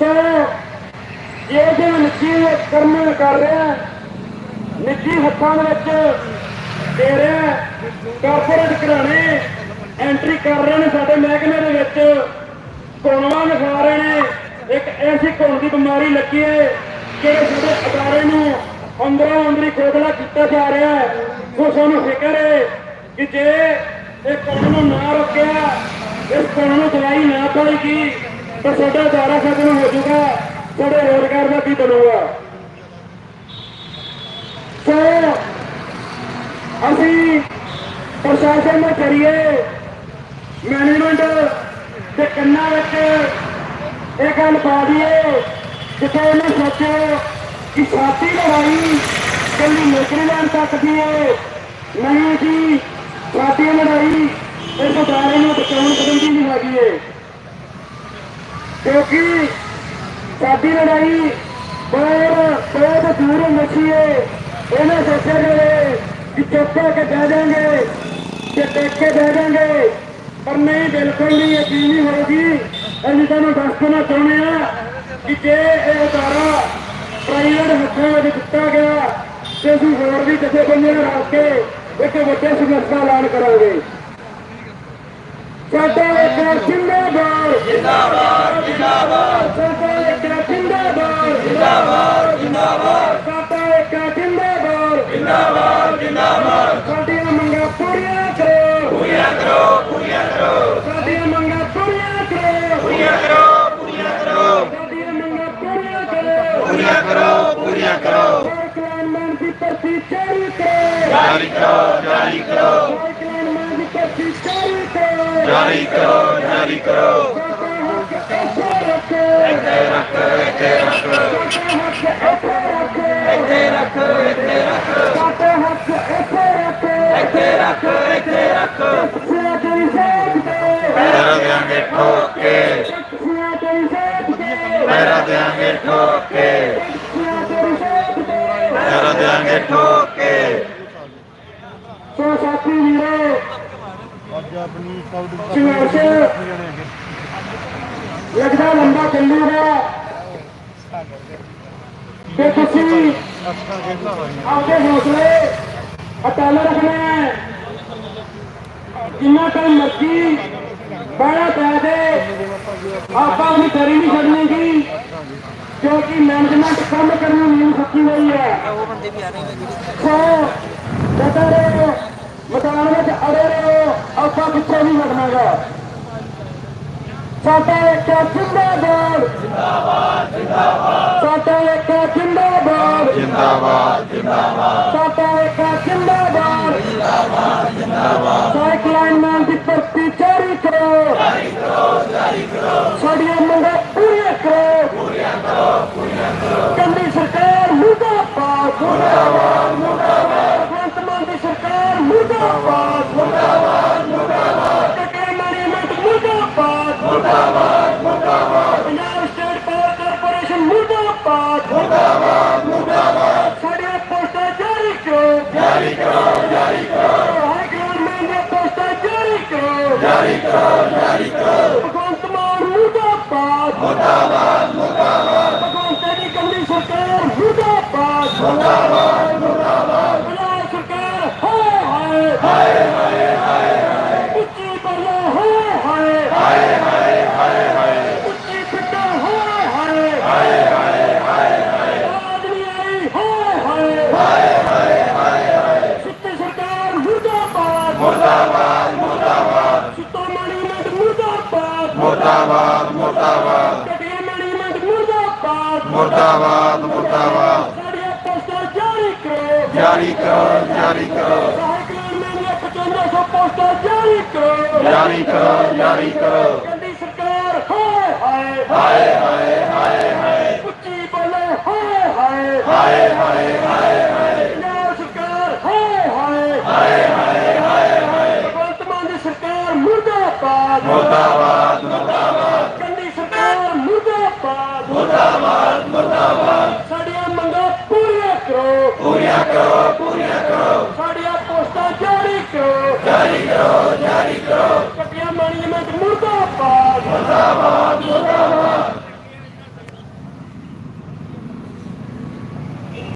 ਸੋ ਇਹ ਨਿੱਜੀ ਕਰਮ ਕਰ ਰਿਹਾ ਨਿੱਜੀ ਹੱਥਾਂ ਦੇ ਵਿੱਚ ਦੇ ਰਿਹਾ ਕਾਰਪੋਰੇਟ ਘਰਾਣੇ ਐਂਟਰੀ ਕਰ ਰਹੇ ਨੇ ਸਾਡੇ ਮਹਿਕਮੇ ਦੇ ਵਿੱਚ। ਕੋਣਵਾ ਵਿਖਾ ਰਹੇ ਨੇ। ਇੱਕ ਐਸੀ ਕੋਣ ਦੀ ਬਿਮਾਰੀ ਲੱਗੀ ਹੈ ਜਿਹੜੇ ਸਾਡੇ ਅਦਾਰੇ ਨੂੰ ਅੰਦਰੋਂ ਅੰਦਰੀ ਖੋਦਲਾ ਕੀਤਾ ਜਾ ਰਿਹਾ ਹੈ। ਸੋ ਸਾਨੂੰ ਫਿਕਰ ਹੈ ਕਿ ਜੇ ਇਹ ਕੋਣ ਨੂੰ ਨਾ ਰੋਕਿਆ, ਇਸ ਕੋਣ ਨੂੰ ਦਵਾਈ ਨਾ ਪਾਏਗੀ ਤਾਂ ਸਾਡਾ ਅਦਾਰਾ ਖਤਮ ਹੋ ਜਾਊਗਾ ਸਾਡੇ ਰੋਜ਼ਗਾਰ ਦਾ ਕੀ ਬਣੂਗਾ? ਸੋ, ਅਸੀਂ ਪ੍ਰਸ਼ਾਸਨ ਦੇ ਜ਼ਰੀਏ ਮੈਨੇਜਮੈਂਟ ਦੇ ਕੰਨਾਂ ਵਿੱਚ ਇਹ ਗੱਲ ਪਾ ਦਈਏ, ਜਿੱਥੇ ਇਹਨੇ ਸੋਚੋ ਕਿ ਸਾਡੀ ਲੜਾਈ ਕੱਲੀ ਨੌਕਰੀ ਲੈਣ ਤੱਕ ਦੀ ਹੈ। ਨਹੀਂ ਜੀ, ਸਾਡੀ ਲੜਾਈ ਇਸ ਅਦਾਰੇ ਨੂੰ ਬਚਾਉਣ ਕਰਨ ਦੀ ਵੀ ਹੈਗੀ ਹੈ। ਕਿਉਂਕਿ ਸਾਡੀ ਲੜਾਈ ਬਹੁਤ ਬਹੁਤ ਦੂਰ ਮੱਛੀ ਹੈ ਇਹਨੇ ਸੋਚਿਆ ਜਾਵੇ ਕਿ ਚੁੱਪ ਕੇ ਬਹਿ ਜਾਾਂਗੇ ਕਿ ਟੇਕ ਕੇ ਬਹਿ ਜਾਾਂਗੇ ਪਰ ਨਹੀਂ, ਬਿਲਕੁਲ ਨਹੀਂ, ਯਕੀਨ ਨਹੀਂ ਹੋਊਗੀ ਅਸੀਂ ਤੁਹਾਨੂੰ ਦੱਸ ਦੇਣਾ ਚਾਹੁੰਦੇ ਆ ਕਿ ਜੇ ਇਹ ਅਦਾਰਾ ਪ੍ਰਾਈਵੇਟ ਹੱਥਾਂ ਵਿੱਚ ਦਿੱਤਾ ਗਿਆ, ਤੇ ਅਸੀਂ ਹੋਰ ਵੀ ਕਿਸੇ ਬੰਦੇ ਨੂੰ ਰੱਖ ਕੇ ਇੱਕ ਵੱਡੇ ਸੰਘਰਸ਼ ਦਾ ਐਲਾਨ ਕਰਾਂਗੇ। ਸਾਡਾ ਇੱਕ ਜਿੰਦਾਬਾਦ। ਜਿੰਦਾਬਾਦ ਜਿੰਦਾਬਾਦ। ਸਾਡਾ ਇੱਕ ਜਿੰਦਾਬਾਦ। ਜਿੰਦਾਬਾਦ ਜਿੰਦਾਬਾਦ। ਸਾਡਾ ਇੱਕ ਜਿੰਦਾਬਾਦ। ਜਿੰਦਾਬਾਦ ਜਿੰਦਾਬਾਦ। ਸਾਡੀਆਂ ਮੰਗਾਂ ਪੂਰੀਆਂ ਕਰੋ। ਪੂਰੀਆਂ ਕਰੋ ਪੂਰੀਆਂ ਕਰੋ। ਸਾਡੀਆਂ ਮੰਗਾਂ ਪੂਰੀਆਂ ਕਰੋ। ਪੂਰੀਆਂ ਕਰੋ ਪੂਰੀਆਂ ਕਰੋ। ਸਾਡੀਆਂ ਮੰਗਾਂ ਪੂਰੀਆਂ ਕਰੋ। ਪੂਰੀਆਂ ਕਰੋ ਪੂਰੀਆਂ ਕਰੋ। ਕਲਾਨਮੈਨ ਦੀ ਭਰਤੀ ਜਾਰੀ ਕਰੋ। ਜਾਰੀ ਕਰੋ ਜਾਰੀ ਕਰੋ। ਕਲਾਨਮੈਨ ਦੀ ਭਰਤੀ ਜਾਰੀ নারী করো নারী করো এতে রাখো। এতে রাখো এতে রাখো। এতে রাখো এতে রাখো। এতে রাখো মেরা দে আগে ঠোকে। মেরা দে আগে ঠোকে। মেরা দে আগে ঠোকে ਆਪਣੀ ਕਾਊਂਟ ਲੱਗਦਾ ਲੰਬਾ ਚੱਲੂਗਾ ਤੇ ਤੁਸੀਂ ਅੱਖਾਂ ਆਪਦੇ ਹੌਸਲੇ ਅਟਲ ਰੱਖਣਾ ਹੈ ਜਿੰਨਾ ਟਾਈਮ ਮਰਜ਼ੀ ਬਾਹਲਾ ਪੈ ਦੇ ਆਪਾਂ ਆਪਣੀ ਕਰੀ ਨਹੀਂ ਛੱਡਣੀ ਜੀ ਕਿਉਂਕਿ ਮੈਨੇਜਮੈਂਟ ਕੰਮ ਕਰਨ ਨੂੰ ਨਹੀਂ ਸੱਚੀ ਹੋਈ ਹੈ ਸੋ ਡਟੇ ਰਹੋ, ਮੈਦਾਨ ਵਿੱਚ ਅੜੇ ਆਪਾਂ ਪਿੱਛੇ ਨਹੀਂ ਹਟਣਾਗਾ ਸਾਡਾ ਇੱਕ ਜਿੰਦਾਬਾਦ ਜਿੰਦਾਬਾਦ। ਜਿੰਦਾਬਾਦ ਸਾਡਾ ਇੱਕ ਜਿੰਦਾਬਾਦ। ਜਿੰਦਾਬਾਦ ਜਿੰਦਾਬਾਦ। ਸਾਡਾ ਇੱਕ ਜਿੰਦਾਬਾਦ ਜਿੰਦਾਬਾਦ। ਜਿੰਦਾਬਾਦ ਸਾਈਕਲਾਈਨਮੈਨ ਦੀ ਭਰਤੀ ਜਾਰੀ ਕਰੋ। ਜਾਰੀ ਕਰੋ ਜਾਰੀ ਕਰੋ ਸਾਡੀਆਂ ਮੰਗਾਂ ਪੂਰੀਆਂ ਕਰੋ। ਪੂਰੀਆਂ ਕਰੋ ਪੂਰੀਆਂ ਕਰੋ। ਕੰਦੀ ਸਰਕਾਰ ਮੁਰਦਾਬਾਦ ਮੁਰਦਾਬਾਦ। ਮੁਰਦਾਬਾਦ ਮੁਰਦਾਬਾਦ ਮੁਰਦਾਬਾਦ। ਸਾਡੀਆਂ ਪੋਸਟਾਂ ਜਾਰੀ ਕਰੋ। ਜਾਰੀ ਕਰੋ ਜਾਰੀ ਕਰੋ। ਗਵਰਨਮੈਂਟ ਦੀਆਂ ਪੋਸਟਾਂ ਜਾਰੀ ਕਰੋ। ਜਾਰੀ ਕਰੋ ਜਾਰੀ ਕਰੋ। ਭਗਵੰਤ ਮਾਨ ਮੁਰਦਾਬਾਦ। ਮੁਰਦਾਬਾਦ ਮੁਰਦਾਬਾਦ। ਭਗਵੰਤ ਦੀ ਕੰਦੀ ਸਰਕਾਰ ਮੁਰਦਾਬਾਦ। ਮੁਰਦਾਬਾਦ ਪੰਜਾਬ ਸਰਕਾਰ ਹਾਏ ਹਾਏ ਹਾਏ ਹਾਏ ਹਾਏ ਉੱਚੀ ਬੋਲੋ ਹਾਏ ਹਾਏ ਹਾਏ ਹਾਏ ਹਾਏ ਹਾਏ ਉੱਚੀ ਫਿੱਟਾ ਹਾਏ ਹਾਏ ਹਾਏ ਹਾਏ ਹਾਏ ਹਾਏ ਆਦਮੀ ਆਈ ਹਾਏ ਹਾਏ ਹਾਏ ਹਾਏ ਸੁੱਤੀ ਸਰਕਾਰ ਮੁਰਦਾਬਾਦ ਮੁਰਦਾਬਾਦ ਮੁਰਦਾਬਾਦ ਸੁੱਤਾ ਮੈਨੇਜਮੈਂਟ ਮੁਰਦਾਬਾਦ ਮੁਰਦਾਬਾਦ। ਮੁਰਦਾਬਾਦ ਘਟੀਆ ਮੈਨੇਜਮੈਂਟ ਮੁਰਦਾਬਾਦ। ਮੁਰਦਾਬਾਦ ਮੁਰਦਾਬਾਦ ਸਾਡੀਆਂ ਪੋਸਟਾਂ ਜਾਰੀ ਕਰੋ ਜਾਰੀ ਕਰੋ। ਜਾਰੀ ਕਰੋ ਸਹਾਇਕ ਲਾਈਨਮੈਨ ਦੀਆਂ 5500 ਪੋਸਟਾਂ ਜਾਰੀ ਕਰੋ। ਜਾਰੀ ਕਰੋ ਜਾਰੀ ਕਰੋ ਕੰਦੀ ਸਰਕਾਰ ਹਾਏ ਹਾਏ ਹਾਏ ਹਾਏ। ਹਾਏ ਹਾਏ ਉੱਚੀ ਬੋਲੇ ਹਾਏ ਹਾਏ। ਹਾਏ ਹਾਏ ਹਾਏ ਹਾਏ। ਪੰਜਾਬ ਸਰਕਾਰ ਹਾਏ ਹਾਏ ਹਾਏ ਹਾਏ ਹਾਏ ਹਾਏ ਭਗਵੰਤ ਮਾਨ ਦੀ ਸਰਕਾਰ ਮੁਰਦਾਬਾਦ ਮੁਰਦਾਬਾਦ ਮੁਰਦਾਬਾਦ।